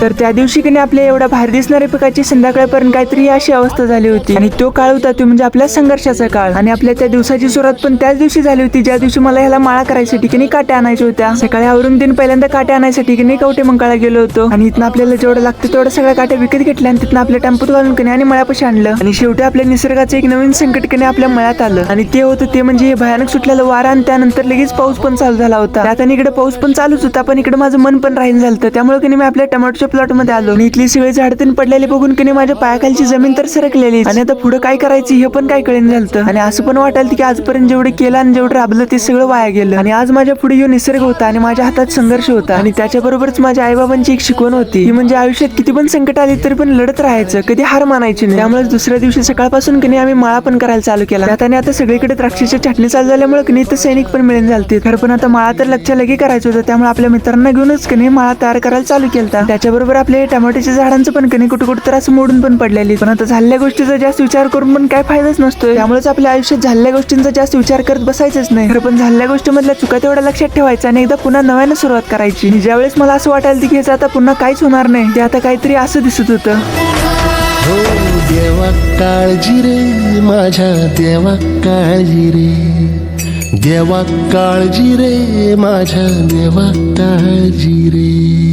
तर त्या दिवशी की नाही आपल्या एवढ्या भारी दिसणाऱ्या पिकाची संध्याकाळपर्यंत काहीतरी अशी अवस्था झाली होती. आणि तो काळ होता तो म्हणजे आपल्या संघर्षाचा काळ. आणि आपल्या त्या दिवसाची सुरुवात पण त्याच दिवशी झाली होती ज्या दिवशी मला ह्याला माळा करायसाठी की नाही काट्या आणायच्या होत्या. सकाळी आवरून दिन पहिल्यांदा काट्या आणायसाठी की नाही कवटे मंकाळा गेलो होतो. आणि इथनं आपल्याला जेवढं लागतं तेवढं सगळ्या काट्या विकत घेतल्या आणि तिथनं आपल्या टेम्पोत घालून कने आणि मळ्यापाशी आणलं. आणि शेवटी आपल्या निसर्गाचं एक नवीन संकट कने आपल्या मळ्यात आलं. आणि ते होतं ते म्हणजे हे भयानक सुटलेलं वारा आणि त्यानंतर लगेच पाऊस पण चालू झाला होता. त्यात आणि इकडे पाऊस पण चालूच होता पण इकडे माझं मन पण राहीन झालं त्यामुळे की नाही मी आपल्या टमाटोच्या प्लॉटमध्ये आलो. आणि इथली सगळी झाड पडलेले पडलेली बघून की माझ्या पायाखालची जमीन तर सरकलेली. आणि आता पुढे काय करायची हे पण काय कळेन झालं आणि असं पण वाटायला की आजपर्यंत जेवढे केलं आणि जेवढं राबलं ते सगळं वाया गेलं. आणि आज माझ्या पुढे येऊन निसर्ग होता आणि माझ्या हातात संघर्ष होता. आणि त्याच्याबरोबरच माझ्या आईबाबांची एक शिकवण होती. ती म्हणजे आयुष्यात किती पण संकट आली तरी पण लढत राहायचं कधी हार मानायची नाही. त्यामुळे दुसऱ्या दिवशी सकाळपासून की आम्ही माळा पण करायला चालू केला. त्यात आणि आता सगळीकडे द्राक्षाची चटणी चालू झाल्यामुळे की तर सैनिक पण मिळून झालते. खरं पण आता माळा तर लक्ष लगे करायचं होतं. त्यामुळे आपल्या मित्रांना घेऊनच की माळा तयार करायला चालू केलता. त्याच्याबरोबर आपल्या टमाट्याच्या झाडांचं पण कणी कुठं कुठं तर असं मोडून पण पडलेली. पण आता झालेल्या गोष्टीचा जास्त विचार करून पण काय फायदाच नसतोय. त्यामुळेच आपल्या आयुष्यात झालेल्या गोष्टींचा जास्त विचार करत बसायचंच नाही. खरं पण झालेल्या गोष्टीमधल्या चुका तेवढ्या लक्षात ठेवायचं आणि एकदा पुन्हा नव्यानं सुरुवात करायची. ज्यावेळेस मला असं वाटायला की ह्याचं आता पुन्हा काहीच होणार नाही ते आता काहीतरी असं दिसत होतं. हो देवा काळजी रे माझ्या देवा काळजी रे. देवा काळजी रे माझ्या देवा काळजी रे.